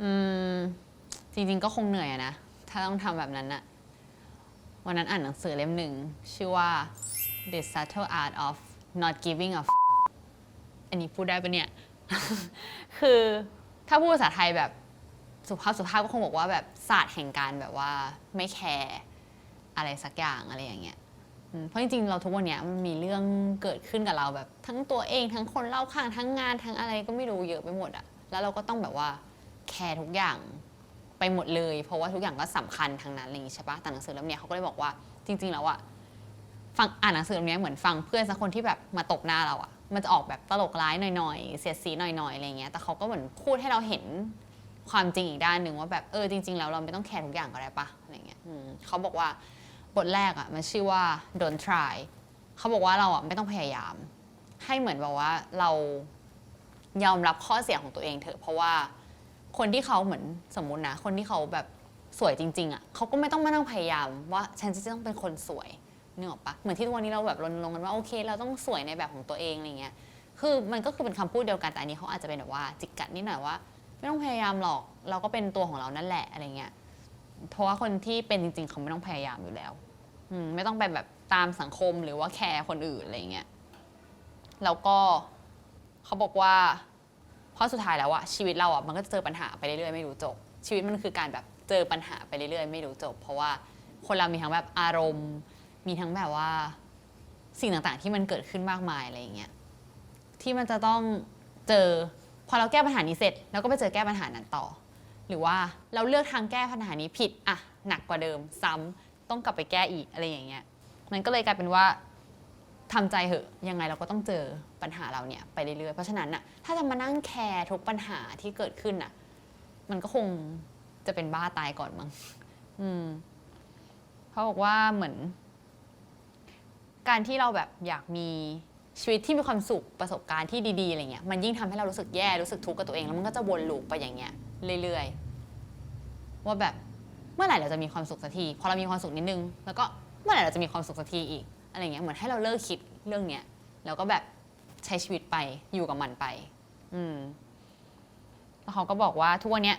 อืม จริงๆก็คงเหนื่อยอะนะ ถ้าต้องทำแบบนั้นอะวันนั้นอ่านหนังสือเล่มหนึ่ง ชื่อว่า The Subtle Art of Not Giving a F อันนี้พูดได้ปะเนี่ย คือถ้าพูดภาษาไทยแบบสุภาพสุภาพก็คงบอกว่าแบบศาสตร์แห่งการแบบว่าไม่แคร์อะไรสักอย่างอะไรอย่างเงี้ยอืมเพราะจริงๆเราทุกวันเนี้ยมันมีเรื่องเกิดขึ้นกับเราแบบ ทั้งตัวเองทั้งคนเล่าข้างทั้งงานทั้งอะไรก็ไม่รู้เยอะไปหมดอะแล้วเราก็ต้องแบบว่า แคร์ทุกอย่างไปหมดเลย เพราะว่าทุกอย่างก็สำคัญทั้งนั้นอะไรอย่างงี้ใช่ปะแต่หนังสือเล่มนี้เขาก็เลยบอกว่าจริง ๆ แล้วอะฟังอ่านหนังสือเล่มนี้เหมือนฟังเพื่อนสักคนที่แบบมาตบหน้าเราอะมันจะออกแบบตลกร้ายหน่อยๆ เสียดสีหน่อยๆอะไรเงี้ยแต่เขาก็เหมือนพูดให้เราเห็นความจริงอีกด้านหนึ่งว่าแบบเออจริง ๆ แล้วเราไม่ต้องแคร์ทุกอย่างก็ได้ปะอะไรเงี้ยเขาบอกว่าบทแรกอะมันชื่อว่า don't try เขาบอกว่าเราอะไม่ต้องพยายาม ให้เหมือนแบบว่าเรายอมรับข้อเสียของตัวเองเถอะเพราะว่า คนที่เขาเหมือนสมมุตินะ คนที่เขาแบบสวยจริงๆอะเขาก็ไม่ต้องมานั่งพยายามว่าฉันจะต้องเป็นคนสวยนึกออกปะเหมือนที่ทุกวันนี้เราแบบรณรงค์กันว่าโอเค เราต้องสวยในแบบของตัวเองอะไรเงี้ยคือมันก็คือเป็นคำพูดเดียวกันแต่อันนี้เขาอาจจะเป็นแบบว่าจิกกัดนิดหน่อยว่า ไม่ต้องพยายามหรอกเราก็เป็นตัวของเรานั่นแหละอะไรเงี้ยเพราะว่าคนที่เป็นจริงๆเขาไม่ต้องพยายามอยู่แล้วอืไม่ต้องไปแบบตามสังคมหรือว่าแคร์คนอื่นอะไรเงี้ยแล้วก็เขาบอกว่า เพราะสุดท้ายแล้วอะชีวิตเราอะมันก็จะเจอปัญหาไปเรื่อยๆไม่รู้จบ ชีวิตมันคือการแบบเจอปัญหาไปเรื่อยๆ ไม่รู้จบ เพราะว่าคนเรามีทั้งแบบอารมณ์ มีทั้งแบบว่าสิ่งต่างๆ ที่มันเกิดขึ้นมากมายอะไรอย่างเงี้ยที่มันจะต้องเจอพอเราแก้ปัญหานี้เสร็จเราก็ไปเจอแก้ปัญหานั้นต่อ หรือว่าเราเลือกทางแก้ปัญหานี้ผิดอะหนักกว่าเดิมซ้ำต้องกลับไปแก้อีกอะไรอย่างเงี้ยมันก็เลยกลายเป็นว่า ทำใจเหอะยังไงเราก็ต้องเจอปัญหาเราเนี่ยไปเรื่อยๆเพราะฉะนั้นน่ะถ้าจะมานั่งแคร์ทุกปัญหาที่เกิดขึ้นน่ะมันก็คงจะเป็นบ้าตายก่อนมั้งอืมเขาบอกว่าเหมือน การที่เราแบบอยากมีชีวิตที่มีความสุขประสบการณ์ที่ดีๆอะไรเงี้ยมันยิ่งทำให้เรารู้สึกแย่รู้สึกทุกข์กับตัวเองแล้วมันก็จะวนลูปไปอย่างเงี้ยเรื่อยๆว่าแบบเมื่อไหร่เราจะมีความสุขสักทีพอเรามีความสุขนิดนึง แล้วก็เมื่อไหร่เราจะมีความสุขสักทีอีก อะไรเงี้ยเหมือนให้เราเลิกคิดเรื่องเนี้ยแล้วก็แบบใช้ชีวิตไปอยู่กับมันไป อืมแล้วเขาก็บอกว่าทุกวันเนี้ย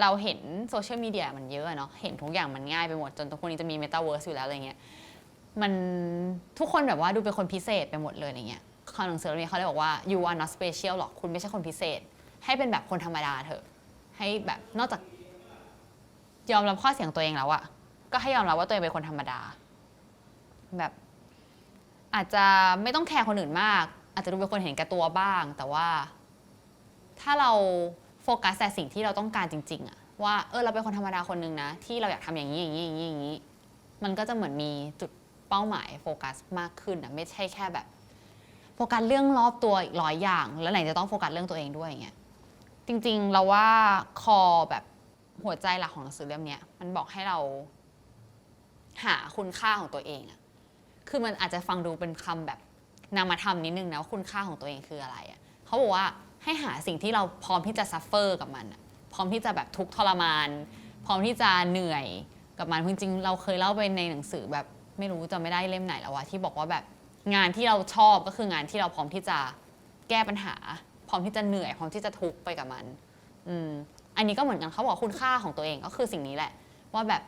เราเห็นโซเชียลมีเดียมันเยอะเนาะเห็นทุกอย่างมันง่ายไปหมด จนทุกคนนี้จะมีเมตาเวิร์สอยู่แล้วอะไรเงี้ยมันทุกคนแบบว่าดูเป็นคนพิเศษไปหมดเลยอะไรเงี้ยคำหนังสือเล่มนี้เขาเลยบอกว่า you are not special หรอกคุณไม่ใช่คนพิเศษ ให้เป็นแบบคนธรรมดาเถอะ ให้แบบนอกจากยอมรับข้อเสียงตัวเองแล้วอะก็ให้ยอมรับว่าตัวเองเป็นคนธรรมดา แบบ อาจจะไม่ต้องแคร์คนอื่นมาก อาจจะดูเป็นคนเห็นแก่ตัวบ้าง แต่ว่า ถ้าเราโฟกัสแต่สิ่งที่เราต้องการจริง ๆอะว่าเออเราเป็นคนธรรมดาคนหนึ่งนะ ที่เราอยากทำอย่างนี้อย่างนี้อย่างนี้อย่างนี้ มันก็จะเหมือนมีจุดเป้าหมายโฟกัสมากขึ้นอะไม่ใช่แค่แบบโฟกัสเรื่องรอบตัวอีกร้อยอย่าง แล้วไหนจะต้องโฟกัสเรื่องตัวเองด้วยอย่างเงี้ยจริง ๆ เราว่าคอแบบหัวใจหลักของหนังสือเล่มนี้มันบอกให้เราหาคุณค่าของตัวเองอะ คือมันอาจจะฟังดูเป็นคำแบบนามธรรมนิดนึงนะว่าคุณค่าของตัวเองคืออะไรอะเขาบอกว่าให้หาสิ่งที่เราพร้อมที่จะซัฟเฟอร์กับมันอะพร้อมที่จะแบบทุกข์ทรมาน พร้อมที่จะเหนื่อยกับมันจริงๆเราเคยเล่าไปในหนังสือแบบไม่รู้จะไม่ได้เล่มไหนแล้ววะที่บอกว่าแบบงานที่เราชอบก็คืองานที่เราพร้อมที่จะแก้ปัญหา พร้อมที่จะเหนื่อย พร้อมที่จะทุกข์ไปกับมัน อืมอันนี้ก็เหมือนกันเขาบอกคุณค่าของตัวเองก็คือสิ่งนี้แหละ ว่าแบบ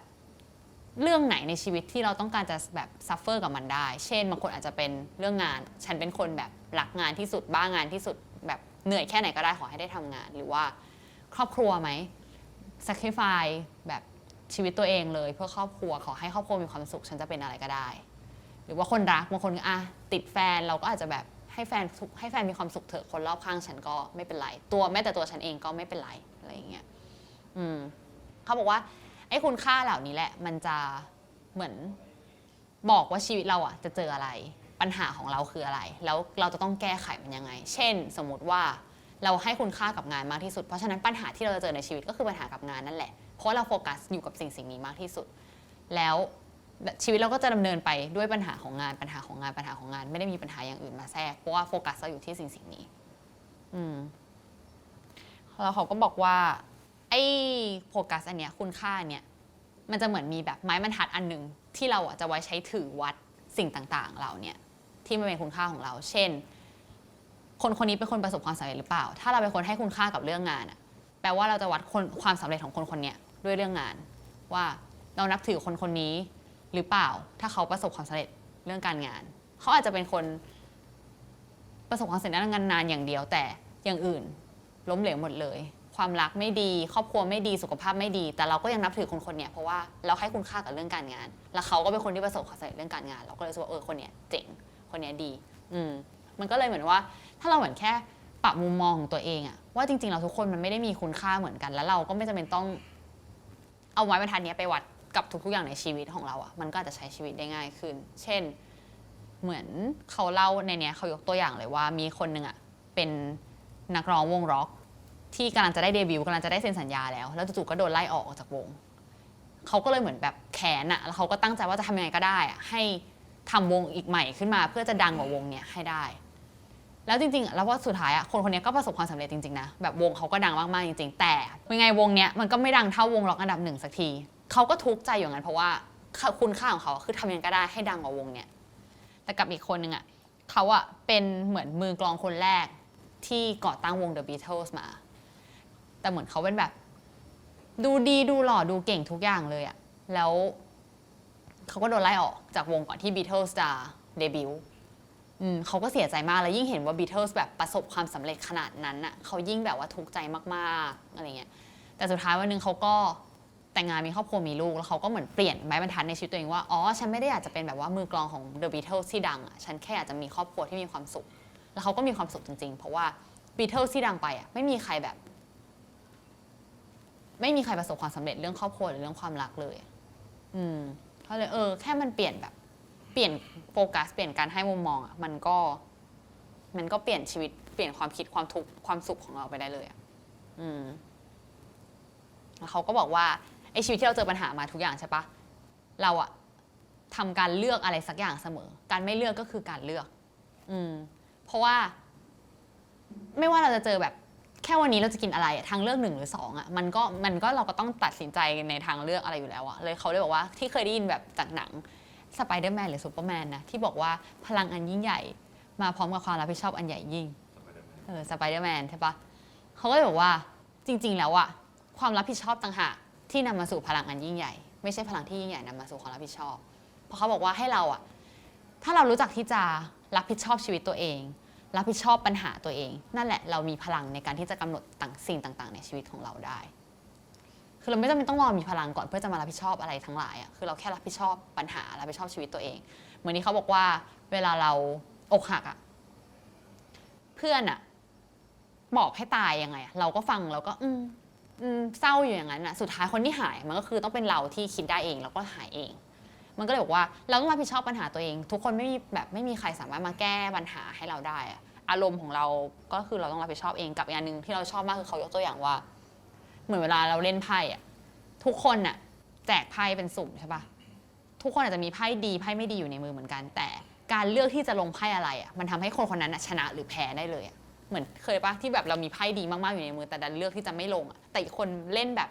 เรื่องไหนในชีวิตที่เราต้องการจะแบบซัฟเฟอร์กับมันได้ เช่นบางคนอาจจะเป็นเรื่องงาน ฉันเป็นคนแบบรักงานที่สุดบ้างานที่สุดแบบเหนื่อยแค่ไหนก็ได้ขอให้ได้ทำงาน หรือว่าครอบครัวไหม sacrifice แบบชีวิตตัวเองเลย เพื่อครอบครัวขอให้ครอบครัวมีความสุขฉันจะเป็นอะไรก็ได้ หรือว่าคนรักบางคนอะติดแฟนเราก็อาจจะแบบให้แฟนสุขให้แฟนมีความสุขเถอะคนรอบข้างฉันก็ไม่เป็นไร ตัวแม้แต่ตัวฉันเองก็ไม่เป็นไรอะไรอย่างเงี้ยอืมเขาบอกว่า ไอ้คุณค่าเหล่านี้แหละ มันจะเหมือนบอกว่าชีวิตเราอะจะเจออะไร ปัญหาของเราคืออะไร แล้วเราจะต้องแก้ไขมันยังไง เช่น สมมติว่าเราให้คุณค่ากับงานมากที่สุด เพราะฉะนั้นปัญหาที่เราจะเจอในชีวิตก็คือปัญหากับงานนั่นแหละ เพราะเราโฟกัสอยู่กับสิ่งสิ่งนี้มากที่สุด แล้วชีวิตเราก็จะดำเนินไปด้วยปัญหาของงานปัญหาของงานปัญหาของงาน ไม่ได้มีปัญหาอย่างอื่นมาแทรกเพราะว่าโฟกัสเราอยู่ที่สิ่งสิ่งนี้ อืมแล้วเขาก็บอกว่า ไอ้โฟกัสอันเนี้ยคุณค่าเนี่ยมันจะเหมือนมีแบบไม้บรรทัดอันหนึ่งที่เราอะจะไว้ใช้ถือวัดสิ่งต่างๆ เราเนี่ยที่มันเป็นคุณค่าของเรา เช่น คนคนนี้เป็นคนประสบความสำเร็จหรือเปล่า ถ้าเราเป็นคนให้คุณค่ากับเรื่องงานอะแปลว่าเราจะวัดคนความสำเร็จของคนคนนี้ด้วยเรื่องงาน ว่าเรานับถือคนคนนี้หรือเปล่า ถ้าเขาประสบความสำเร็จเรื่องการงาน เขาอาจจะเป็นคนประสบความสำเร็จด้านงานนานอย่างเดียวแต่อย่างอื่นล้มเหลวหมดเลย ความรักไม่ดี ครอบครัวไม่ดีสุขภาพไม่ดี แต่เราก็ยังนับถือคนคนเนี้ยเพราะว่าเราให้คุณค่ากับเรื่องการงาน แล้วเขาก็เป็นคนที่ประสบความสำเร็จเรื่องการงาน เราก็เลยรู้สึกว่าเออคนเนี้ยเจ๋งคนเนี้ยดี อืมมันก็เลยเหมือนว่า ถ้าเราเหมือนแค่ปรับมุมมองของตัวเองอะว่าจริงๆเราทุกคนมันไม่ได้มีคุณค่าเหมือนกัน แล้วเราก็ไม่จำเป็นต้อง เอาไม้บรรทัดเนี้ยไปวัดกับทุกๆอย่างในชีวิตของเราอะมันก็อาจจะใช้ชีวิตได้ง่ายขึ้น เช่น เหมือนเขาเล่าในเนี้ยเขายกตัวอย่างเลยว่ามีคนหนึ่งอะเป็นนักร้องวงร็อก ที่กำลังจะได้เดบิวต์กำลังจะได้เซ็นสัญญาแล้ว แล้วจู่ๆก็โดนไล่ออกจากวง เขาก็เลยเหมือนแบบแขนอะแล้วเขาก็ตั้งใจว่าจะทำยังไงก็ได้อะให้ทำวงอีกใหม่ขึ้นมาเพื่อจะดังกว่าวงเนี้ยให้ได้ แล้วจริงๆ แล้วว่าสุดท้ายอะคนคนนี้ก็ประสบความสำเร็จจริงๆนะ แบบวงเขาก็ดังมากๆจริง ๆ แต่ยังไงวงเนี้ยมันก็ไม่ดังเท่าวงร็อกอันดับหนึ่งสักที เขาก็ทุกข์ใจอยู่งั้นเพราะว่าคุณค่าของเขาคือทำยังไงก็ได้ให้ดังกว่าวงเนี้ย แต่กับอีกคนนึงอะเขาอะเป็นเหมือนมือกลองคนแรกที่ก่อตั้งวง The Beatles มา แต่เหมือนเขาเป็นแบบ ดูดีดูหล่อดูเก่งทุกอย่างเลยอะแล้วเขาก็โดนไล่ออกจากวงก่อนที่ Beatles จะเดบิวต์อืมเขาก็เสียใจมากแล้วยิ่งเห็นว่า Beatles แบบประสบความสำเร็จขนาดนั้นน่ะเขายิ่งแบบว่าทุกข์ใจมากๆอะไรเงี้ยแต่สุดท้ายวันนึงเขาก็แต่งงานมีครอบครัวมีลูก แล้วเขาก็เหมือนเปลี่ยนไม้บรรทัดในชีวิตตัวเองว่า อ๋อ ฉันไม่ได้อยากจะเป็นแบบว่ามือกลองของ The Beatles ที่ดังอะฉันแค่อยากจะมีครอบครัวที่มีความสุข แล้วเขาก็มีความสุขจริงๆ เพราะว่า Beatles ที่ดังไปอะไม่มีใครแบบ ไม่มีใครประสบความสำเร็จเรื่องครอบครัวหรือเรื่องความรักเลย อืมเขาเลยเออ แค่มันเปลี่ยนแบบ เปลี่ยนโฟกัส เปลี่ยนการให้มุมมองอะ มันก็ มันก็เปลี่ยนชีวิต เปลี่ยนความคิดความทุกข์ความสุขของเราไปได้เลยอะ อืมแล้วเขาก็บอกว่าไอ้ชีวิตที่เราเจอปัญหามาทุกอย่างใช่ปะเราอะทำการเลือกอะไรสักอย่างเสมอ การไม่เลือกก็คือการเลือก อืม เพราะว่า ไม่ว่าเราจะเจอแบบ ค่วันนี้เราจะกินอะไรอะทางเลือกหนึ่งหรือสองอะมันก็มันก็เราก็ต้องตัดสินใจในทางเลือกอะไรอยู่แล้วอะเลยเขาเลยบอกว่าที่เคยได้ยินแบบจากหนังสไปเดอร์แมนหรือซูเปอร์แมนนะที่บอกว่าพลังอันยิ่งใหญ่ มาพร้อมกับความรับผิดชอบอันใหญ่ยิ่งเออสไปเดอร์แมนใช่ปะเขาก็เลยบอกว่าจริง ๆ แล้วอะความรับผิดชอบต่างหากที่นำมาสู่พลังอันยิ่งใหญ่ ไม่ใช่พลังที่ยิ่งใหญ่นำมาสู่ความรับผิดชอบ เพราะเขาบอกว่าให้เราอะถ้าเรารู้จักที่จะรับผิดชอบชีวิตตัวเอง รับผิดชอบปัญหาตัวเอง นั่นแหละเรามีพลังในการที่จะกำหนดต่างสิ่งต่าง ๆ ในชีวิตของเราได้ คือเราไม่จำเป็นต้องรอมีพลังก่อนเพื่อจะมารับผิดชอบอะไรทั้งหลายอะคือเราแค่รับผิดชอบปัญหารับผิดชอบชีวิตตัวเองเหมือนที่เขาบอกว่าเวลาเราอกหักอะเพื่อนอะบอกให้ตายยังไง เราก็ฟังเราก็อืมอืมเศร้าอยู่อย่างนั้นอะสุดท้ายคนที่หายมันก็คือต้องเป็นเราที่คิดได้เองแล้วก็หายเอง มันก็เลยบอกว่าเราต้องรับผิดชอบปัญหาตัวเอง ทุกคนไม่มีแบบไม่มีใครสามารถมาแก้ปัญหาให้เราได้อะอารมณ์ของเราก็คือเราต้องรับผิดชอบเองกับอีกอันหนึ่งที่เราชอบมากคือเขายกตัวอย่างว่า เหมือนเวลาเราเล่นไพ่อะทุกคนอะแจกไพ่เป็นสุ่มใช่ปะทุกคนอาจจะมีไพ่ดีไพ่ไม่ดีอยู่ในมือเหมือนกัน แต่การเลือกที่จะลงไพ่อะไรอะมันทำให้คนคนนั้นชนะหรือแพ้ได้เลยอะเหมือนเคยปะที่แบบเรามีไพ่ดีมากๆอยู่ในมือแต่ดันเลือกที่จะไม่ลงอะแต่อีกคนเล่นแบบ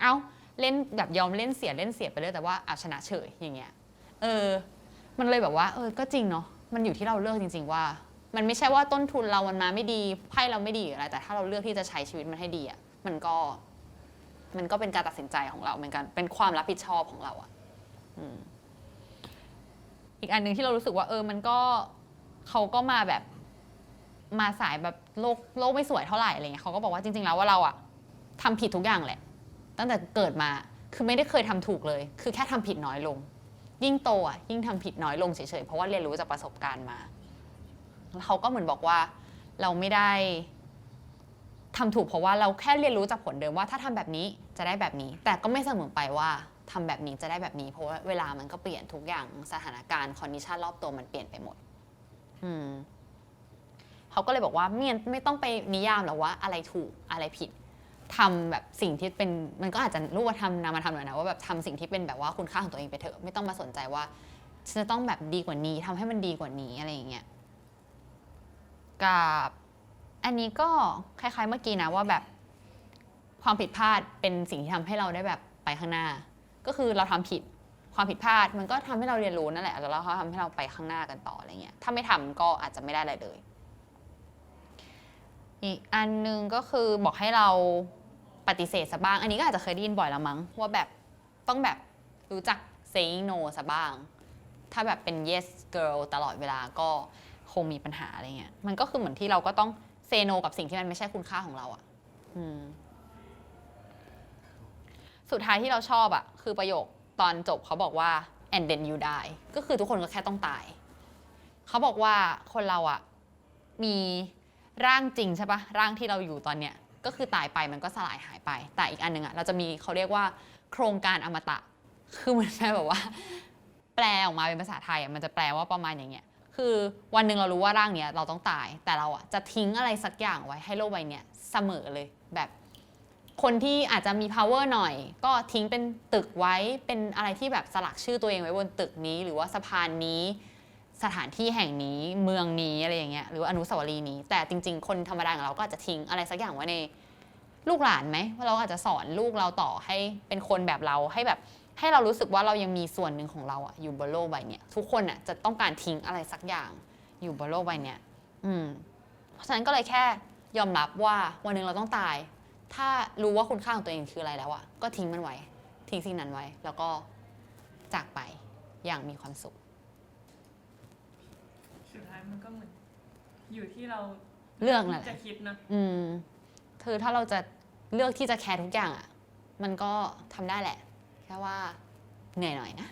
เอ้า เล่นแบบยอมเล่นเสียเล่นเสียไปเลยแต่ว่าอาชนะเฉยอย่างเงี้ยเออ มันเลยแบบว่า เออก็จริงเนาะมันอยู่ที่เราเลือกจริง ๆ ว่า มันไม่ใช่ว่าต้นทุนเรามันมาไม่ดีไพ่เราไม่ดีอะไร แต่ถ้าเราเลือกที่จะใช้ชีวิตมันให้ดีอะมันก็ มันก็เป็นการตัดสินใจของเราเหมือนกันเป็นความรับผิดชอบของเราอะอีกอันหนึ่งที่เรารู้สึกว่า เออ มันก็เขาก็มาแบบมาสายแบบโลกโลกไม่สวยเท่าไหร่อะไรเงี้ยเขาก็บอกว่าจริง ๆ แล้วว่าเราอะทำผิดทุกอย่างแหละ ตั้งแต่เกิดมาคือไม่ได้เคยทำถูกเลย คือแค่ทำผิดน้อยลง ยิ่งโตอะยิ่งทำผิดน้อยลงเฉยๆเพราะว่าเรียนรู้จากประสบการณ์มาแล้วเขาก็เหมือนบอกว่าเราไม่ได้ทำถูกเพราะว่าเราแค่เรียนรู้จากผลเดิมว่าถ้าทำแบบนี้จะได้แบบนี้ แต่ก็ไม่เสมอไปว่าทำแบบนี้จะได้แบบนี้ เพราะว่าเวลามันก็เปลี่ยนทุกอย่างสถานการณ์คอนดิชันรอบตัวมันเปลี่ยนไปหมด อืมเขาก็เลยบอกว่าไม่ไม่ต้องไปนิยามหรอกว่าอะไรถูกอะไรผิด ทำแบบสิ่งที่เป็นมันก็อาจจะรูปธรรมนามธรรมหน่อยนะว่าแบบทำสิ่งที่เป็นแบบว่าคุณค่าของตัวเองไปเถอะไม่ต้องมาสนใจว่าฉันจะต้องแบบดีกว่านี้ทำให้มันดีกว่านี้อะไรอย่างเงี้ยกับอันนี้ก็คล้ายๆเมื่อกี้นะว่าแบบความผิดพลาดเป็นสิ่งที่ทำให้เราได้แบบไปข้างหน้า ก็คือเราทำผิดความผิดพลาดมันก็ทำให้เราเรียนรู้นั่นแหละแล้วเราทำให้เราไปข้างหน้ากันต่ออะไรเงี้ยถ้าไม่ทำก็อาจจะไม่ได้อะไรเลย อีกอันหนึงก็คือบอกให้เราปฏิเสธซะบ้าง อันนี้ก็อาจจะเคยได้ยินบ่อยแล้วมั้งว่าแบบต้องแบบรู้จัก saying no ซะบ้าง ถ้าแบบเป็น yes girl ตลอดเวลาก็คงมีปัญหาอะไรเงี้ย มันก็คือเหมือนที่เราก็ต้อง say no กับสิ่งที่มันไม่ใช่คุณค่าของเราอะอืม สุดท้ายที่เราชอบอะคือประโยคตอนจบเขาบอกว่า and then you die ก็คือทุกคนก็แค่ต้องตาย เขาบอกว่าคนเราอะมี ร่างจริงใช่ปะร่างที่เราอยู่ตอนเนี้ยก็คือตายไปมันก็สลายหายไป แต่อีกอันหนึ่งอะเราจะมีเขาเรียกว่าโครงการอมตะ คือเหมือนแปลแบบว่า แปลออกมาเป็นภาษาไทยมันจะแปลว่าประมาณอย่างเงี้ย คือวันหนึ่งเรารู้ว่าร่างเนี้ยเราต้องตาย แต่เราอะจะทิ้งอะไรสักอย่างไว้ให้โลกใบเนี้ยเสมอเลยแบบคนที่อาจจะมี power หน่อย ก็ทิ้งเป็นตึกไว้เป็นอะไรที่แบบสลักชื่อตัวเองไว้บนตึกนี้ หรือว่าสะพานนี้ สถานที่แห่งนี้เมืองนี้อะไรอย่างเงี้ยหรือว่าอนุสาวรีย์นี้ แต่จริง ๆ คนธรรมดาอย่างเราก็อาจจะทิ้งอะไรสักอย่างไว้ในลูกหลานไหมว่าเราอาจจะสอนลูกเราต่อให้เป็นคนแบบเราให้แบบให้เรารู้สึกว่าเรายังมีส่วนหนึ่งของเราอะอยู่บนโลกใบเนี้ยทุกคนอะจะต้องการทิ้งอะไรสักอย่างอยู่บนโลกใบเนี้ยอืมเพราะฉะนั้นก็เลยแค่ยอมรับว่าวันหนึ่งเราต้องตาย ถ้ารู้ว่าคุณค่าของตัวเองคืออะไรแล้วอะก็ทิ้งมันไว้ ทิ้งสิ่งนั้นไว้ แล้วก็จากไปอย่างมีความสุข มันก็เหมือนอยู่ที่เราเลือกนั่นแหจะละคิดนะอืมคือถ้าเราจะเลือกที่จะแคร์ทุกอย่างอะมันก็ทำได้แหละ แค่ว่าเหนื่อยหน่อยนะ